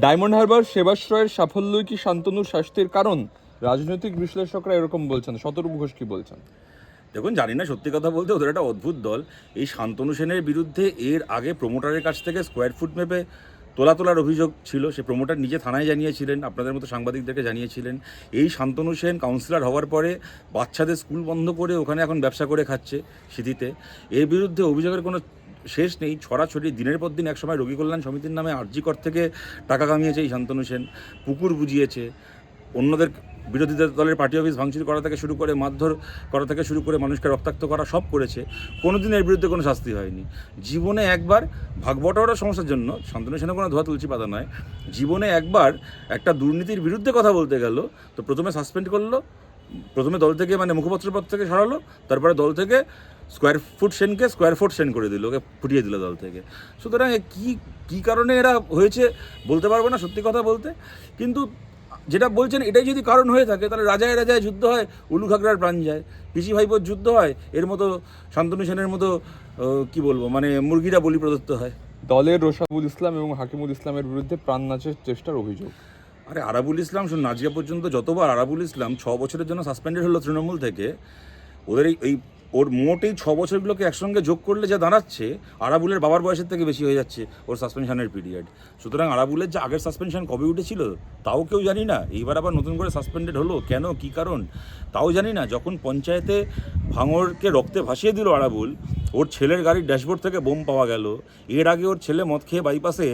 Diamond Harbour সেবাশ্রয়ের সাফল্যই কি শান্তনুর স্বাস্থ্যের কারণ? রাজনৈতিক বিশ্লেষকরা এরকম বলছেন শতরূপ ঘোষ কি বলছেন? দেখুন, জানি না, সত্যি কথা বলতে ওদের একটা অদ্ভুত দল। এই শান্তনু সেনের বিরুদ্ধে এর আগে প্রমোটারের কাছ থেকে স্কোয়ার ফুট মেপে তোলা তোলার অভিযোগ ছিল। সে প্রমোটার নিজে থানায় জানিয়েছিলেন, আপনাদের মতো সাংবাদিকদেরকে জানিয়েছিলেন। এই শান্তনু সেন কাউন্সিলর হওয়ার পরে বাচ্চাদের স্কুল বন্ধ করে ওখানে এখন ব্যবসা করে খাচ্ছে সিটিতে। এর বিরুদ্ধে অভিযোগের কোনো শেষ নেই, ছড়াছড়ি, দিনের পর দিন একসময় রোগী কল্যাণ সমিতির নামে আর্জিকর থেকে টাকা কামিয়েছে এই শান্তনু সেন। পুকুর বুঝিয়েছে। অন্যদের বিরোধী দলের পার্টি অফিস ভাঙচুর করা থেকে শুরু করে, মারধর করা থেকে শুরু করে মানুষকে রক্তাক্ত করা সব করেছে। কোনোদিন এর বিরুদ্ধে কোনো শাস্তি হয়নি। জীবনে একবার ভাগবটাওয়ার সমস্যার জন্য, শান্তনু সেনা কোনো ধোয়া তুলসী পাতা নয়, জীবনে একবার একটা দুর্নীতির বিরুদ্ধে কথা বলতে গেল, তো প্রথমে সাসপেন্ড করল, প্রথমে দল থেকে মানে মুখপাত্র পদ থেকে সরালো, তারপরে দল থেকে স্কোয়ার ফুট সেনকে স্কোয়ার ফুট সেন করে দিল ওকে ফুটিয়ে দিল দল থেকে। সুতরাং কী কী কারণে এরা হয়েছে বলতে পারব না সত্যি কথা বলতে। কিন্তু যেটা বলছেন এটাই যদি কারণ হয়ে থাকে তাহলে রাজায় রাজায় যুদ্ধ হয় উলু খাগড়ার প্রাণ যায়। পিসি ভাইপোর যুদ্ধ হয় এর মতো শান্তনু সেনের মতো কি বলব মানে মুরগিরা বলি প্রদত্ত হয়। দলের রোশাবুল ইসলাম এবং হাকিমুল ইসলামের বিরুদ্ধে প্রাণ নাচের চেষ্টার অভিযোগ। আরে আরাবুল ইসলাম শুনুন আজকে পর্যন্ত যতবার আরাবুল ইসলাম ছ বছরের জন্য সাসপেন্ডেড হলো তৃণমূল থেকে ওদের এই ওর মোট এই ছ বছরগুলোকে একসঙ্গে যোগ করলে যা দাঁড়াচ্ছে, আরাবুলের বাবার বয়সের থেকে বেশি হয়ে যাচ্ছে ওর সাসপেনশনের পিরিয়ড সুতরাং আরাবুলের যে আগের সাসপেনশন কবে উঠেছিল, তাও কেউ জানি না। এইবার আবার নতুন করে সাসপেন্ডেড হলো, কেন, কি কারণ, তাও জানি না। যখন পঞ্চায়েতে ভাঙরকে রক্তে ভাসিয়ে দিল আরাবুল, ওর ছেলের গাড়ির ড্যাশবোর্ড থেকে বোম পাওয়া গেল। এর আগে ওর ছেলে মদ খেয়ে বাইপাসে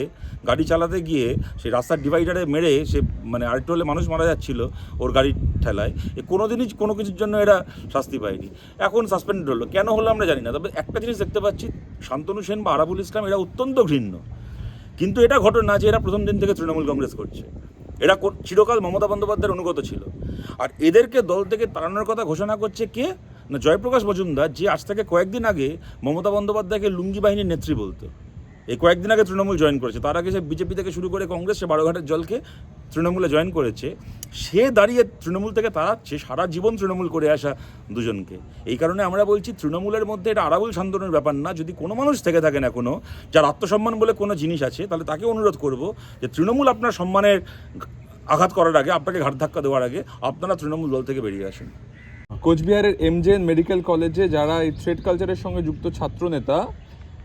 গাড়ি চালাতে গিয়ে সে রাস্তার ডিভাইডারে মেরে সে মানে আরেকটু হলে মানুষ মারা যাচ্ছিল ওর গাড়ির ঠেলায়। এ কোনো দিনই কোনো কিছুর জন্য এরা শাস্তি পায়নি। এখন সাসপেন্ডেড হলো। কেন হলো আমরা জানি না। তবে একটা জিনিস দেখতে পাচ্ছি, শান্তনু সেন বা আরাবুল ইসলাম এরা অত্যন্ত ঘৃণ্য। কিন্তু এটা ঘটনা যে এরা প্রথম দিন থেকে তৃণমূল কংগ্রেস করছে। এরা চিরকাল মমতা বন্দ্যোপাধ্যায়ের অনুগত ছিল। আর এদেরকে দল থেকে তাড়ানোর কথা ঘোষণা করছে কে? না, জয়প্রকাশ মজুমদার, যে আজ থেকে কয়েকদিন আগে মমতা বন্দ্যোপাধ্যায়কে লুঙ্গি বাহিনীর নেত্রী বলতো। এই কয়েকদিন আগে তৃণমূল জয়েন করেছে। তার আগে সে বিজেপি থেকে শুরু করে কংগ্রেস, সে বারোঘাটের জলকে তৃণমূলে জয়েন করেছে। সে দাঁড়িয়ে তৃণমূল থেকে তাড়াচ্ছে সারা জীবন তৃণমূল করে আসা দুজনকে। এই কারণে আমরা বলছি, তৃণমূলের মধ্যে এটা আরাবুল শান্তনের ব্যাপার না। যদি কোনো মানুষ থেকে থাকেন এখনও যার আত্মসম্মান বলে কোনো জিনিস আছে, তাহলে তাকে অনুরোধ করব যে তৃণমূল আপনার সম্মানের আঘাত করার আগে, আপনাকে ঘাট ধাক্কা দেওয়ার আগে, আপনারা তৃণমূল দল থেকে বেরিয়ে আসেন। কোচবিহারের এমজেএন মেডিকেল কলেজে যারা এই থ্রেড কালচারের সঙ্গে যুক্ত ছাত্রনেতা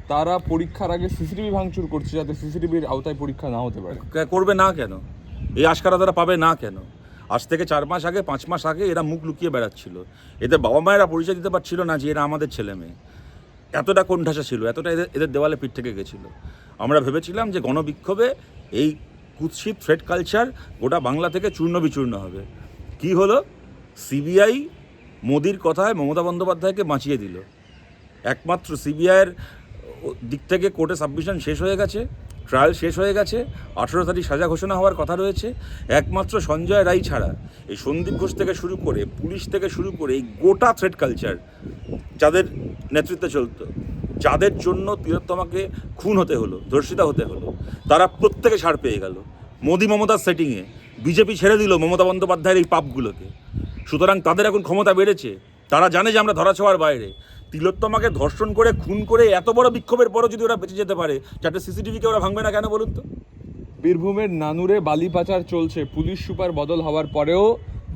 তারা পরীক্ষার আগে সিসিটিভি ভাঙচুর করছে যাতে সিসিটিভির আওতায় পরীক্ষা না হতে পারে। করবে না কেন? এই আশকারা তারা পাবে না কেন? আজ থেকে চার মাস আগে, পাঁচ মাস আগে এরা মুখ লুকিয়ে বেড়াচ্ছিল। এদের বাবা মায়েরা পরিচয় দিতে পারছিল না যে এরা আমাদের ছেলে মেয়ে। এতটা কোণঠাসা ছিল, এতটা এদের এদের দেওয়ালে পিঠ থেকে গেছিল। আমরা ভেবেছিলাম যে গণবিক্ষোভে এই কুৎসিত থ্রেড কালচার গোটা বাংলা থেকে চূর্ণ বিচূর্ণ হবে। কি হলো? সিবিআই মোদির কথায় মমতা বন্দ্যোপাধ্যায়কে বাঁচিয়ে দিল। একমাত্র সিবিআইয়ের দিক থেকে কোর্টে সাবমিশন শেষ হয়ে গেছে, ট্রায়াল শেষ হয়ে গেছে, আঠেরো তারিখ সাজা ঘোষণা হওয়ার কথা রয়েছে, একমাত্র সঞ্জয় রায় ছাড়া এই সন্দীপ ঘোষ থেকে শুরু করে পুলিশ থেকে শুরু করে এই গোটা থ্রেড কালচার যাদের নেতৃত্বে চলতো, যাদের জন্য তিলোত্তমাকে খুন হতে হলো, ধর্ষিতা হতে হলো, তারা প্রত্যেকে ছাড় পেয়ে গেল। মোদী মমতার সেটিংয়ে বিজেপি ছেড়ে দিল মমতা বন্দ্যোপাধ্যায়ের এই পাপগুলোকে। সুতরাং তাদের এখন ক্ষমতা বেড়েছে, তারা জানে যে আমরা ধরা ধরাছোঁয়ার বাইরে। তিলোত্তমাকে ধর্ষণ করে, খুন করে এত বড় বিক্ষোভের পরও যদি ওরা বেঁচে যেতে পারে যাতে সিসিটিভিকে ওরা ভাঙবে না কেন বলুন তো? বীরভূমের নানুরে বালি পাচার চলছে। পুলিশ সুপার বদল হওয়ার পরেও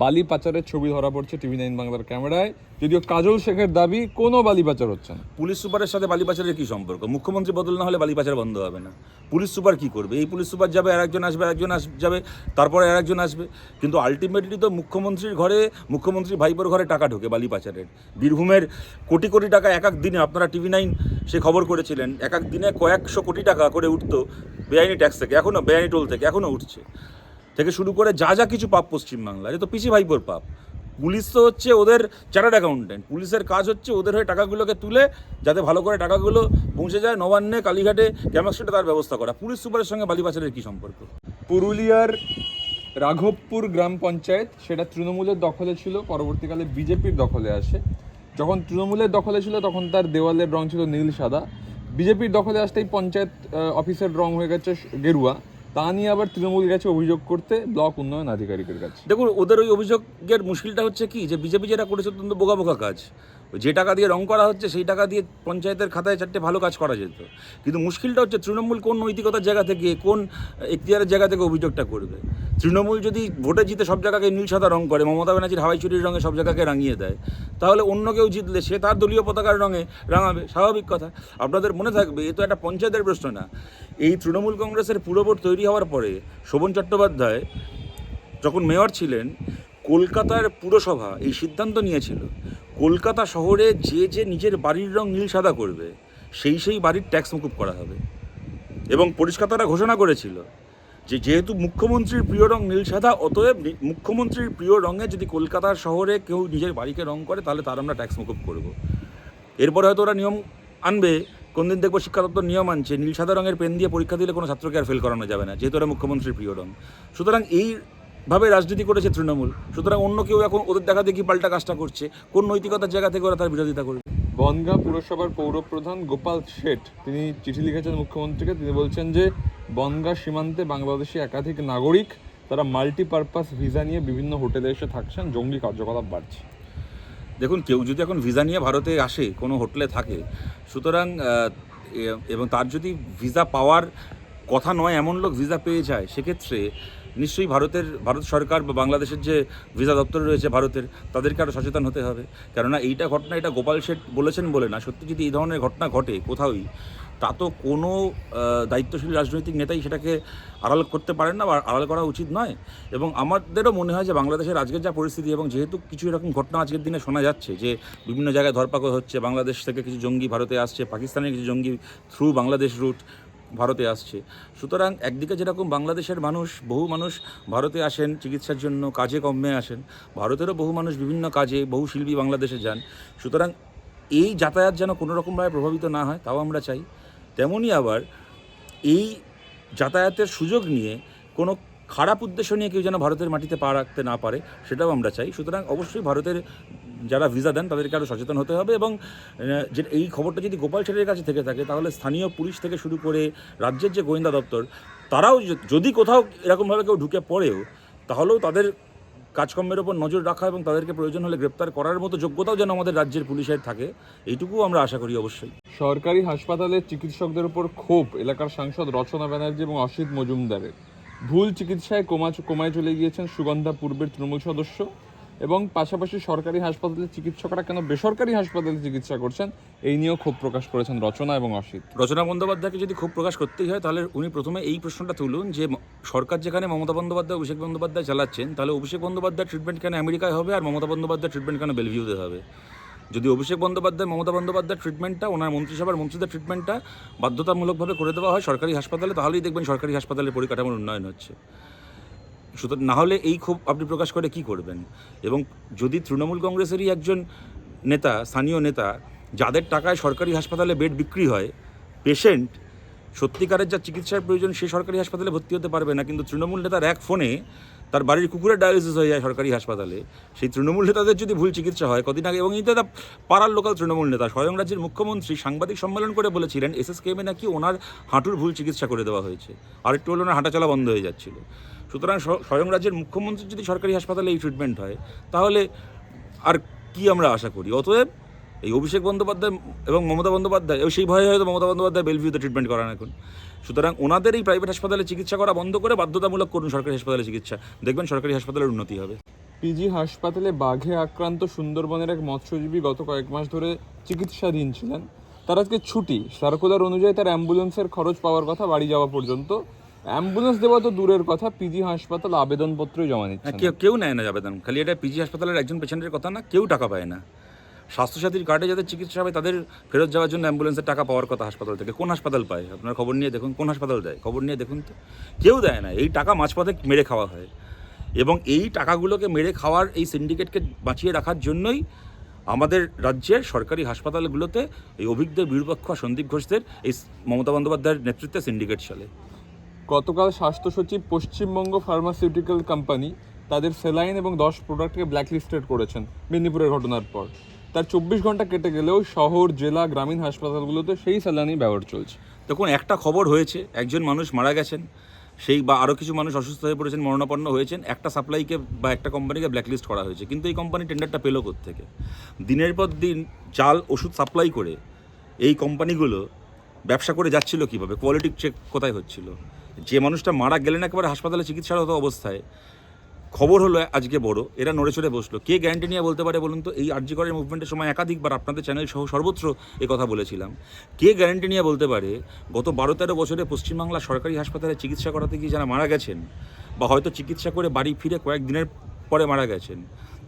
বালি পাচারের ছবি ধরা পড়ছে টিভি নাইন বাংলার ক্যামেরায়। যদিও কাজল শেখের দাবি, কোনো বালি পাচার হচ্ছে না। পুলিশ সুপারের সাথে বালি পাচারের কী সম্পর্ক? মুখ্যমন্ত্রী বদল না হলে বালি পাচার বন্ধ হবে না। পুলিশ সুপার কী করবে? এই পুলিশ সুপার যাবে, আর একজন আসবে, আরেকজন আস, যাবে, তারপরে আর একজন আসবে। কিন্তু আলটিমেটলি তো মুখ্যমন্ত্রীর ঘরে, মুখ্যমন্ত্রী ভাইপোর ঘরে টাকা ঢোকে বালি পাচারের। বীরভূমের কোটি কোটি টাকা এক এক দিনে, আপনারা টিভি নাইন সে খবর করেছিলেন, এক এক দিনে কয়েকশো কোটি টাকা করে উঠতো, বেআইনি ট্যাক্স থেকে এখনও বেআইনি টোল থেকে এখনও উঠছে। থেকে শুরু করে যা যা কিছু পাপ পশ্চিমবাংলায় এ তো পিসি ভাইপোর পাপ। পুলিশ তো হচ্ছে ওদের চার্টার্ড অ্যাকাউন্টেন্ট পুলিশের কাজ হচ্ছে ওদের হয়ে টাকাগুলোকে তুলে, যাতে ভালো করে টাকাগুলো পৌঁছে যায় নবান্নে, কালীঘাটে ক্যামাক্সিটে তার ব্যবস্থা করা। পুলিশ সুপারের সঙ্গে বালি পাচারের কী সম্পর্ক? পুরুলিয়ার রাঘবপুর গ্রাম পঞ্চায়েত, সেটা তৃণমূলের দখলে ছিল, পরবর্তীকালে বিজেপির দখলে আসে। যখন তৃণমূলের দখলে ছিল, তখন তার দেওয়ালের রং ছিল নীল সাদা। বিজেপির দখলে আসতেই পঞ্চায়েত অফিসের রং হয়ে গেছে গেরুয়া। তা নিয়ে আবার তৃণমূল গেছে অভিযোগ করতে ব্লক উন্নয়ন আধিকারিকের কাছে। দেখুন, ওদের ওই অভিযোগের মুশকিলটা হচ্ছে কি? যে বিজেপি যেটা করেছে অত্যন্ত বোকা বোকা কাজ যে টাকা দিয়ে রং করা হচ্ছে, সেই টাকা দিয়ে পঞ্চায়েতের খাতায় চারটে ভালো কাজ করা যেত। কিন্তু মুশকিলটা হচ্ছে তৃণমূল কোন নৈতিকতার জায়গা থেকে, কোন এখতিয়ারের জায়গা থেকে অভিযোগটা করবে? তৃণমূল যদি ভোটে জিতে সব জায়গাকে নীল সাদা রং করে, মমতা ব্যানার্জির হাওয়াই চুরির রঙে সব জায়গাকে রাঙিয়ে দেয়, তাহলে অন্য কেউ জিতলে সে তার দলীয় পতাকার রঙে রাঙাবে, স্বাভাবিক কথা। আপনাদের মনে থাকবে, এ তো একটা পঞ্চায়েতের প্রশ্ন না। এই তৃণমূল কংগ্রেসের পুরোবোর্ড তৈরি হওয়ার পরে শোভন চট্টোপাধ্যায় যখন মেয়র ছিলেন, কলকাতার পুরসভা এই সিদ্ধান্ত নিয়েছিল, কলকাতা শহরে যে যে নিজের বাড়ির রং নীল সাদা করবে, সেই সেই বাড়ির ট্যাক্স মুকুব করা হবে। এবং পরিষ্কার তারা ঘোষণা করেছিল যে যেহেতু মুখ্যমন্ত্রীর প্রিয় রং নীল সাদা, অতএব মুখ্যমন্ত্রীর প্রিয় রঙে যদি কলকাতার শহরে কেউ নিজের বাড়িকে রং করে, তাহলে তার আমরা ট্যাক্স মুকুব করব। এরপরে হয়তো ওরা নিয়ম আনবে, কোনদিন দেখব শিক্ষা দপ্তর নিয়ম আনছে, নীল সাদা রঙের পেন দিয়ে পরীক্ষা দিলে কোনো ছাত্রকে আর ফেল করানো যাবে না, যেহেতু ওরা মুখ্যমন্ত্রীর প্রিয় রং। সুতরাং এইভাবে রাজনীতি করেছে তৃণমূল, সুতরাং অন্য কেউ এখন ওদের দেখা দেখি পাল্টা কাজটা করছে, কোন নৈতিকতার জায়গা থেকে ওরা তার বিরোধিতা করবে? বনগাঁ পুরসভার পৌরপ্রধান গোপাল শেঠ, তিনি চিঠি লিখেছেন মুখ্যমন্ত্রীকে, তিনি বলছেন যে বনগাঁ সীমান্তে বাংলাদেশি একাধিক নাগরিক তারা মাল্টিপারপাস ভিসা নিয়ে বিভিন্ন হোটেলে এসে থাকছেন। জঙ্গি কার্যকলাপ বাড়ছে। দেখুন, কেউ যদি এখন ভিসা নিয়ে ভারতে আসে, কোনো হোটেলে থাকে, সুতরাং এবং তার যদি ভিসা পাওয়ার কথা নয়, এমন লোক ভিসা পেয়ে যায়, সেক্ষেত্রে নিশ্চয়ই ভারতের, ভারত সরকার বা বাংলাদেশের যে ভিসা দপ্তর রয়েছে ভারতের, তাদেরকে আরও সচেতন হতে হবে। কেননা এইটা ঘটনা, এটা গোপাল শেঠ বলেছেন বলে না, সত্যি যদি এই ধরনের ঘটনা ঘটে কোথাওই তা তো কোনো দায়িত্বশীল রাজনৈতিক নেতাই সেটাকে আড়াল করতে পারেন না বা আড়াল করা উচিত নয়। এবং আমাদেরও মনে হয় যে বাংলাদেশের আজকের যা পরিস্থিতি এবং যেহেতু কিছু এরকম ঘটনা আজকের দিনে শোনা যাচ্ছে যে বিভিন্ন জায়গায় ধরপাকড় হচ্ছে, বাংলাদেশ থেকে কিছু জঙ্গি ভারতে আসছে, পাকিস্তানের কিছু জঙ্গি থ্রু বাংলাদেশ রুট ভারতে আসছে। সুতরাং একদিকে যেরকম বাংলাদেশের মানুষ, বহু মানুষ ভারতে আসেন চিকিৎসার জন্য, কাজে কমে আসেন, ভারতেরও বহু মানুষ বিভিন্ন কাজে, বহু শিল্পী বাংলাদেশে যান। সুতরাং এই যাতায়াত যেন কোনো রকমভাবে প্রভাবিত না হয়, তাও আমরা চাই। তেমনই আবার এই যাতায়াতের সুযোগ নিয়ে কোনো খারাপ উদ্দেশ্য নিয়ে কেউ যেন ভারতের মাটিতে পা রাখতে না পারে, সেটাও আমরা চাই। সুতরাং অবশ্যই ভারতের যারা ভিসা দেন, তাদেরকে আরও সচেতন হতে হবে এবং যে এই খবরটা যদি গোপাল ছেলের কাছে থেকে থাকে, তাহলে স্থানীয় পুলিশ থেকে শুরু করে রাজ্যের যে গোয়েন্দা দপ্তর, তারাও যদি কোথাও এরকমভাবে কেউ ঢুকে পড়েও, তাহলেও তাদের কাজকর্মের ওপর নজর রাখা এবং তাদেরকে প্রয়োজন হলে গ্রেপ্তার করার মতো যোগ্যতাও যেন আমাদের রাজ্যের পুলিশের থাকে এইটুকুও আমরা আশা করি অবশ্যই। সরকারি হাসপাতালের চিকিৎসকদের উপর ক্ষোভ, এলাকার সাংসদ রচনা ব্যানার্জি এবং অসিত মজুমদারের। ভুল চিকিৎসায় কমা কমায় চলে গিয়েছেন সুগন্ধা পূর্বের তৃণমূল সদস্য। এবং পাশাপাশি সরকারি হাসপাতালের চিকিৎসকরা কেন বেসরকারি হাসপাতালে চিকিৎসা করছেন, এই নিয়েও ক্ষোভ প্রকাশ করেছেন রচনা এবং অসিত। রচনা বন্দ্যোপাধ্যায়কে যদি খুব প্রকাশ করতেই হয়, তাহলে উনি প্রথমে এই প্রশ্নটা তুলুন যে সরকার যেখানে মমতা বন্দ্যোপাধ্যায়, অভিষেক বন্দ্যোপাধ্যায় চালাচ্ছেন, তাহলে অভিষেক বন্দ্যোপাধ্যায়ের ট্রিটমেন্ট কেন আমেরিকায় হবে আর মমতা বন্দ্যোপাধ্যায়ের ট্রিটমেন্ট কেন বেলভিউতে হবে? যদি অভিষেক বন্দ্যোপাধ্যায়, মমতা বন্দ্যোপাধ্যায়ের ট্রিটমেন্টটা ওনার মন্ত্রিসভার মন্ত্রীদের ট্রিটমেন্টটা বাধ্যতামূলকভাবে করে দেওয়া হয় সরকারি হাসপাতালে, তাহলেই দেখবেন সরকারি হাসপাতালে পরিকাঠামোর উন্নয়ন হচ্ছে। সুতরাং না হলে এই ক্ষোভ আপনি প্রকাশ করে কি করবেন? এবং যদি তৃণমূল কংগ্রেসেরই একজন নেতা, স্থানীয় নেতা, যাদের টাকায় সরকারি হাসপাতালে বেড বিক্রি হয় পেশেন্ট সত্যিকারের যা চিকিৎসার প্রয়োজন সে সরকারি হাসপাতালে ভর্তি হতে পারবে না, কিন্তু তৃণমূল নেতার এক ফোনে তার বাড়ির কুকুরের ডায়ালিসিস হয়ে যায় সরকারি হাসপাতালে, সেই তৃণমূল নেতাদের যদি ভুল চিকিৎসা হয়, কদিন আগে এবং এই একটা পাড়ার লোকাল তৃণমূল নেতা, স্বয়ং রাজ্যের মুখ্যমন্ত্রী সাংবাদিক সম্মেলন করে বলেছিলেন, এসএসকেএমে নাকি ওনার হাঁটুর ভুল চিকিৎসা করে দেওয়া হয়েছে। আর একটু হলে ওনার হাঁটা চলা বন্ধ হয়ে যাচ্ছিল। সুতরাং স্বয়ং রাজ্যের মুখ্যমন্ত্রীর যদি সরকারি হাসপাতালে এই ট্রিটমেন্ট হয়, তাহলে আর কি আমরা আশা করি? অতএব এই অভিষেক বন্দ্যোপাধ্যায় এবং মমতা বন্দ্যোপাধ্যায় সেই ভয়ে হয়তো মমতা বন্দ্যোপাধ্যায় বেলভিউতে ট্রিটমেন্ট করান এখন। সুতরাং ওনাদের এই প্রাইভেট হাসপাতালে চিকিৎসা করা বন্ধ করে বাধ্যতামূলক করুন সরকারি হাসপাতালে চিকিৎসা। দেখবেন সরকারি হাসপাতালের উন্নতি হবে। পিজি হাসপাতালে বাঘে আক্রান্ত সুন্দরবনের এক মৎস্যজীবী গত কয়েক মাস ধরে চিকিৎসাধীন ছিলেন। তার আজকে ছুটি। সার্কুলার অনুযায়ী তার অ্যাম্বুলেন্সের খরচ পাওয়ার কথা বাড়ি যাওয়া পর্যন্ত। অ্যাম্বুলেন্স দেওয়া তো দূরের কথা পিজি হাসপাতাল আবেদনপত্রই জমা নিচ্ছে কেউ কেউ নেয় না আবেদন। খালি এটা পিজি হাসপাতালের একজন পেশেন্টের কথা না কেউ টাকা পায় না। স্বাস্থ্যসাথীর কার্ডে যাদের চিকিৎসা হবে, তাদের ফেরত যাওয়ার জন্য অ্যাম্বুলেন্সের টাকা পাওয়ার কথা হাসপাতাল থেকে। কোন হাসপাতাল পায়? আপনার খবর নিয়ে দেখুন, কোন হাসপাতাল দেয়? খবর নিয়ে দেখুন তো। কেউ দেয় না। এই টাকা মাঝপথে মেরে খাওয়া হয়। এবং এই টাকাগুলোকে মেরে খাওয়ার এই সিন্ডিকেটকে বাঁচিয়ে রাখার জন্যই আমাদের রাজ্যের সরকারি হাসপাতালগুলোতে এই অভিজ্ঞদের বিরূপক্ষ সন্দীপ ঘোষদের এই মমতা বন্দ্যোপাধ্যায়ের নেতৃত্বে সিন্ডিকেট চলে। গতকাল স্বাস্থ্য সচিব পশ্চিমবঙ্গ ফার্মাসিউটিক্যাল কোম্পানি তাদের সেলাইন এবং দশ প্রোডাক্টকে ব্ল্যাকলিস্টেড করেছেন, মেদিনীপুরের ঘটনার পর। তার চব্বিশ ঘণ্টা কেটে গেলেও শহর, জেলা, গ্রামীণ হাসপাতালগুলোতে সেই স্যালাইনই ব্যবহার চলছে। দেখুন, একটা খবর হয়েছে, একজন মানুষ মারা গেছেন, সেই বা আরও কিছু মানুষ অসুস্থ হয়ে পড়েছেন, মরণাপন্ন হয়েছেন, একটা সাপ্লাইকে বা একটা কোম্পানিকে ব্ল্যাকলিস্ট করা হয়েছে, কিন্তু এই কোম্পানি টেন্ডারটা পেল থেকে দিনের পর দিন চাল, ওষুধ সাপ্লাই করে এই কোম্পানিগুলো ব্যবসা করে যাচ্ছিল কীভাবে? কোয়ালিটি চেক কোথায় হচ্ছিল? যে মানুষটা মারা গেলেন একেবারে হাসপাতালে চিকিৎসারত অবস্থায় খবর হলো আজকে বড়। এরা নড়ে চড়ে বসল। কে গ্যারান্টি নিয়ে বলতে পারে বলুন তো? এই আর্যিকরের মুভমেন্টের সময় একাধিকবার আপনাদের চ্যানেল সহ সর্বত্র এ কথা বলেছিলাম। কে গ্যারান্টি নিয়ে বলতে পারে, গত বারো তেরো বছরে পশ্চিমবাংলা সরকারি হাসপাতালে চিকিৎসা করাতে গিয়ে যারা মারা গেছেন বা হয়তো চিকিৎসা করে বাড়ি ফিরে কয়েকদিনের পরে মারা গেছেন,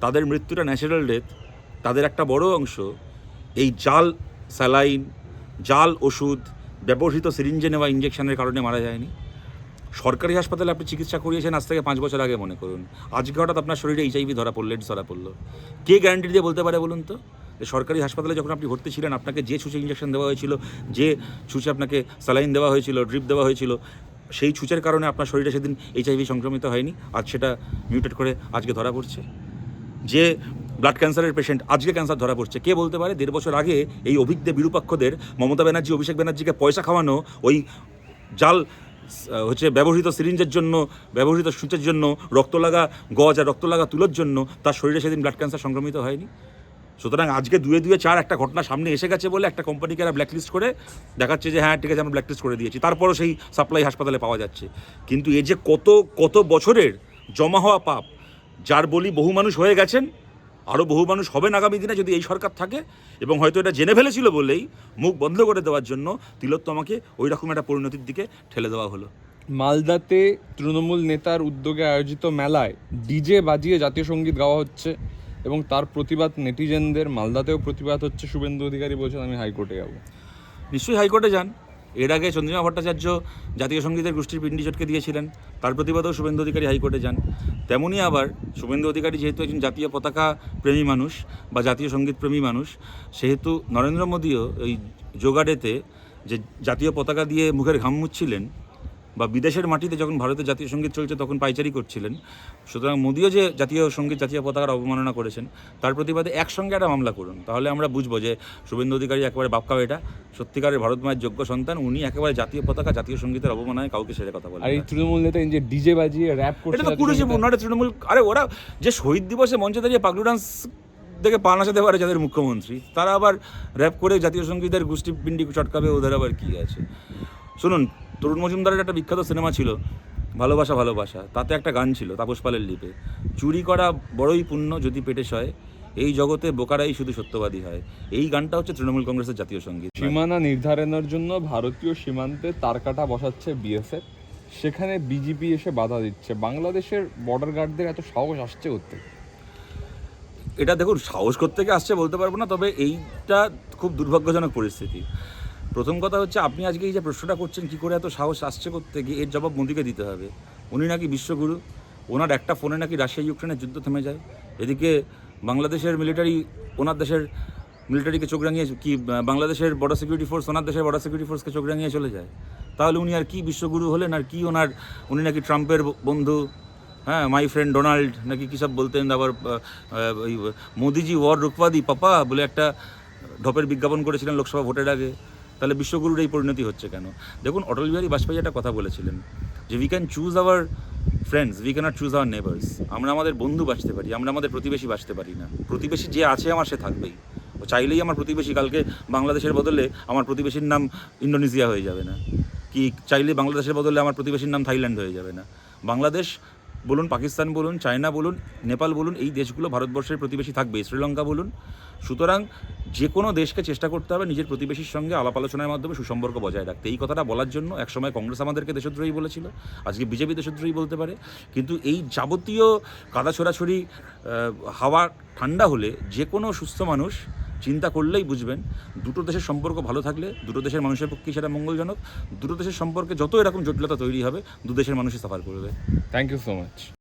তাদের মৃত্যুটা ন্যাচারাল ডেথ, তাদের একটা বড় অংশ এই জাল, স্যালাইন, জাল ওষুধ, ব্যবহৃত সিরিঞ্জে নেওয়া ইঞ্জেকশনের কারণে মারা যায়নি। সরকারি হাসপাতালে আপনি চিকিৎসা করিয়েছেন, আজ থেকে পাঁচ বছর আগে মনে করুন। আজকে হঠাৎ আপনার শরীরে এইচআইভি ধরা পড়ল ধরা পড়ল। কে গ্যারান্টি দিয়ে বলতে পারে বলুন তো? সরকারি হাসপাতালে যখন আপনি ভর্তি ছিলেন, আপনাকে যে ছুঁচে ইঞ্জেকশন দেওয়া হয়েছিল, যে ছুঁচে আপনাকে স্যালাইন দেওয়া হয়েছিল ড্রিপ দেওয়া হয়েছিল, সেই ছুঁচের কারণে আপনার শরীরে সেদিন এইচআইভি সংক্রমিত হয়নি, আজ সেটা মিউটেট করে আজকে ধরা পড়ছে। যে ব্লাড ক্যান্সারের পেশেন্ট আজকে ক্যান্সার ধরা পড়ছে। কে বলতে পারে? দেড় বছর আগে এই অভিজ্ঞ বিরূপাক্ষদের মমতা ব্যানার্জি, অভিষেক ব্যানার্জিকে পয়সা খাওয়ানো, ওই জাল হচ্ছে ব্যবহৃত সিরিঞ্জের জন্য, ব্যবহৃত সূচের জন্য রক্ত লাগা গজ আর রক্ত লাগা তুলোর জন্য তার শরীরে সেদিন ব্লাড ক্যান্সার সংক্রমিত হয়নি। সুতরাং আজকে দুয়ে দুয়ে চার একটা ঘটনা সামনে এসে গেছে বলে একটা কোম্পানিকে এরা ব্ল্যাকলিস্ট করে দেখাচ্ছে যে হ্যাঁ ঠিক আছে, আমরা ব্ল্যাকলিস্ট করে দিয়েছি। তারপরও সেই সাপ্লাই হাসপাতালে পাওয়া যাচ্ছে। কিন্তু এ যে কত কত বছরের জমা হওয়া পাপ, যার বলি বহু মানুষ হয়ে গেছেন আরও বহু মানুষ হবেন আগামী দিনে যদি এই সরকার থাকে এবং হয়তো এটা জেনে ফেলেছিল বলেই মুখ বন্ধ করে দেওয়ার জন্য তিলোত্তমাকে ওই রকম একটা পরিণতির দিকে ঠেলে দেওয়া হলো। মালদাতে তৃণমূল নেতার উদ্যোগে আয়োজিত মেলায় ডিজে বাজিয়ে জাতীয় সংগীত গাওয়া হচ্ছে এবং তার প্রতিবাদ নেটিজেনদের। মালদাতেও প্রতিবাদ হচ্ছে শুভেন্দু অধিকারী বলছেন আমি হাইকোর্টে যাব। নিশ্চয়ই হাইকোর্টে যান। এর আগে চন্দ্রিমা ভট্টাচার্য জাতীয় সঙ্গীতের গোষ্ঠীর পিণ্ডি চটকে দিয়েছিলেন, তার প্রতিবাদেও শুভেন্দু অধিকারী হাইকোর্টে যান। তেমনই আবার শুভেন্দু অধিকারী যেহেতু একজন জাতীয় পতাকা প্রেমী মানুষ বা জাতীয় সংগীত প্রেমী মানুষ, সেহেতু নরেন্দ্র মোদীও এই যোগাডেতে যে জাতীয় পতাকা দিয়ে মুখের ঘাম মুছছিলেন বা বিদেশের মাটিতে যখন ভারতের জাতীয় সংগীত চলছে তখন পাইচারি করছিলেন। সুতরাং মোদিও যে জাতীয় সংগীত জাতীয় পতাকার অবমাননা করেছেন তার প্রতিবাদে একসঙ্গে একটা মামলা করুন। তাহলে আমরা বুঝব যে শুভেন্দু অধিকারী একেবারে বাপকা এটা। সত্যিকারের ভারত মায়ের যোগ্য সন্তান উনি একেবারে জাতীয় পতাকা জাতীয় সঙ্গীতের অবমাননায় কাউকে সেরে কথা বলেন আর এই। তৃণমূল নেতা যে ডিজে বাজিয়ে র্যাপ করছে এটা তো ওনারা তৃণমূল আরে ওরা যে শহীদ দিবসে মঞ্চে দাঁড়িয়ে পাগলু ডান্স থেকে পা নাচাতে পারে যাদের মুখ্যমন্ত্রী তারা আবার র্যাপ করে জাতীয় সঙ্গীতের গোষ্ঠী পিণ্ডি চটকাবে ওদের আবার কী আছে? শুনুন তরুণ মজুমদারের একটা বিখ্যাত সিনেমা ছিল ভালোবাসা ভালোবাসা। তাতে একটা গান ছিল তাপস পালের লিপে। চুরি করা বড়ই পুণ্য যদি পেটে সয় এই জগতে বোকারাই শুধু সত্যবাদী হয়। এই গানটা হচ্ছে তৃণমূল কংগ্রেসের জাতীয় সংগীত। সীমানা নির্ধারণের জন্য ভারতীয় সীমান্তে তারকাটা বসাচ্ছে বিএসএফ সেখানে বিজেপি এসে বাধা দিচ্ছে। বাংলাদেশের বর্ডার গার্ডদের এত সাহস আসছে করতে এটা দেখুন সাহস থেকে আসছে বলতে পারব না তবে এইটা খুব দুর্ভাগ্যজনক পরিস্থিতি। প্রথম কথা হচ্ছে আপনি আজকে এই যে প্রশ্নটা করছেন, কি করে এত সাহস আসছে করতে গিয়ে এর জবাব মোদিকে দিতে হবে। উনি নাকি বিশ্বগুরু, ওনার একটা ফোনে নাকি রাশিয়া ইউক্রেনের যুদ্ধ থেমে যায়। এদিকে বাংলাদেশের মিলিটারি ওনার দেশের মিলিটারিকে চোখ রাঙিয়ে কি, বাংলাদেশের বর্ডার সিকিউরিটি ফোর্স ওনার দেশের বর্ডার সিকিউরিটি ফোর্সকে চোখ রাঙিয়ে চলে যায়। তাহলে উনি আর কি বিশ্বগুরু হলেন, আর কি ওনার, উনি নাকি ট্রাম্পের বন্ধু হ্যাঁ মাই ফ্রেন্ড ডোনাল্ড, নাকি কী সব বলতেন আবার ওই মোদিজি ওয়ার রুকবাদি পাপা বলে একটা ঢপের বিজ্ঞাপন করেছিলেন লোকসভা ভোটের আগে। তাহলে বিশ্বগুরুর এই পরিণতি হচ্ছে কেন? দেখুন, অটল বিহারী বাজপেয়ী একটা কথা বলেছিলেন যে we can choose our friends we can't choose our neighbours আমরা আমাদের বন্ধু বাঁচতে পারি, আমরা আমাদের প্রতিবেশী বাঁচতে পারি না। প্রতিবেশী যে আছে আমার সে থাকবেই। ও চাইলেই আমার প্রতিবেশী কালকে বাংলাদেশের বদলে আমার প্রতিবেশীর নাম ইন্দোনেশিয়া হয়ে যাবে না। কি চাইলে বাংলাদেশের বদলে আমার প্রতিবেশীর নাম থাইল্যান্ড হয়ে যাবে না। বাংলাদেশ বলুন, পাকিস্তান বলুন, চায়না বলুন, নেপাল বলুন, এই দেশগুলো ভারতবর্ষের প্রতিবেশী থাকবে, শ্রীলঙ্কা বলুন। সুতরাং যে কোনো দেশকে চেষ্টা করতে হবে নিজের প্রতিবেশীর সঙ্গে আলাপ আলোচনার মাধ্যমে সুসম্পর্ক বজায় রাখতে। এই কথাটা বলার জন্য একসময় কংগ্রেস আমাদেরকে দেশদ্রোহী বলেছিল, আজকে বিজেপি দেশদ্রোহী বলতে পারে। কিন্তু এই যাবতীয় কাদা ছোড়াছড়ি হাওয়া, ঠান্ডা হলে যে কোনো সুস্থ মানুষ চিন্তা করলেই বুঝবেন, দুটো দেশের সম্পর্ক ভালো থাকলে দুটো দেশের মানুষের পক্ষে সেটা মঙ্গলজনক, দুটো দেশের সম্পর্কে যত এরকম জটিলতা তৈরি হবে, দু দেশের মানুষই সাফার করবে। Thank you so much